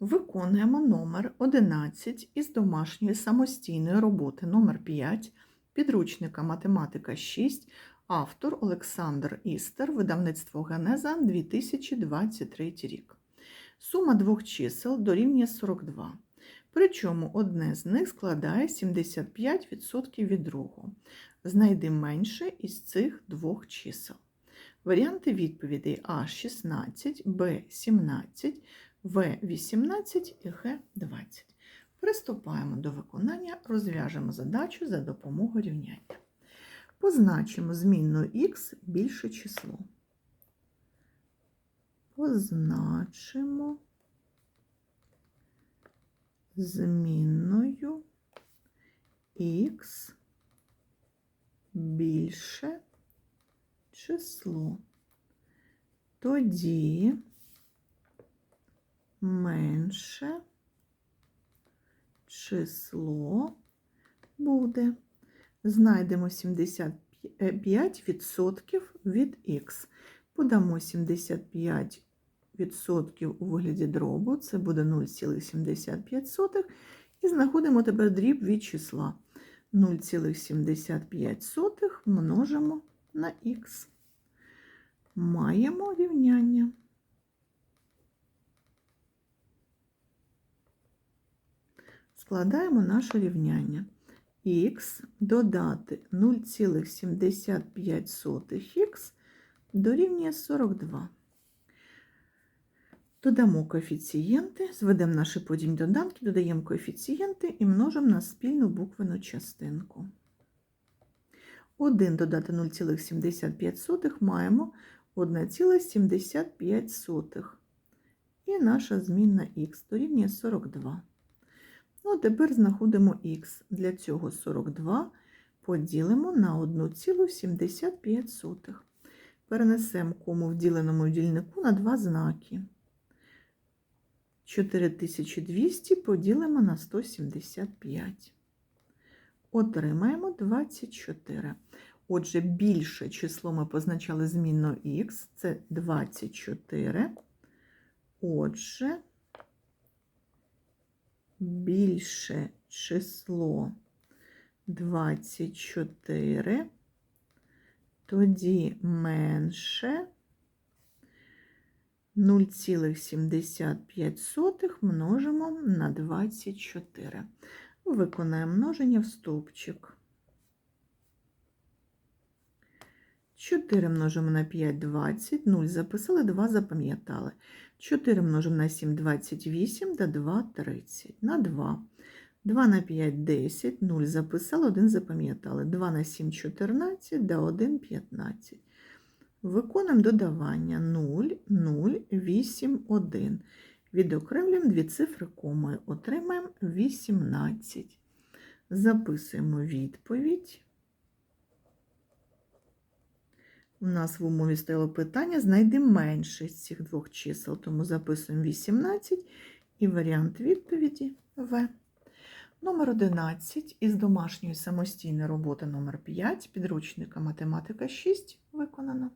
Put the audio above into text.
Виконуємо номер 11 із домашньої самостійної роботи номер 5 підручника математика 6, автор Олександр Істер, видавництво Генеза 2023 рік. Сума двох чисел дорівнює 42. Причому одне з них складає 75% від другого. Знайди менше із цих двох чисел. Варіанти відповідей А16, Б17, В18 і Г20. Приступаємо до виконання, розв'яжемо задачу за допомогою рівняння. Позначимо змінною х більше число. Позначимо змінною х більше число. Тоді менше число буде. Знайдемо 75% від х. Подамо 75% у вигляді дробу, це буде 0,75. І знаходимо тепер дріб від числа. 0,75 множимо на х. Маємо рівняння. Складаємо наше рівняння. х додати 0,75х дорівнює 42. Додамо коефіцієнти, зведемо наші подібні доданки, додаємо коефіцієнти і множимо на спільну буквену частинку. 1 додати 0,75 маємо 1,75. І наша змінна х дорівнює 42. Ну, а тепер знаходимо х. Для цього 42 поділимо на 1,75. Перенесемо кому в діленому дільнику на два знаки. 4200 поділимо на 175. Отримаємо 24. Отже, більше число ми позначали змінно х, це 24. Отже, більше число 24, тоді менше 0,75 множимо на 24. Виконаємо множення в стовпчик. 4 множимо на 5 – 20, 0 записали, 2 запам'ятали. 4 множимо на 7 – 28, та 2 – 30. На 2. 2 на 5 – 10, 0 записали, 1 запам'ятали. 2 на 7 – 14, да 1 – 15. Виконуємо додавання 0, 0, 8, 1. Відокремлюємо дві цифри комою, отримаємо 18. Записуємо відповідь. У нас в умові стояло питання, знайди менше з цих двох чисел, тому записуємо 18 і варіант відповіді В. Номер 11 із домашньої самостійної роботи номер 5 підручника математика 6 виконано.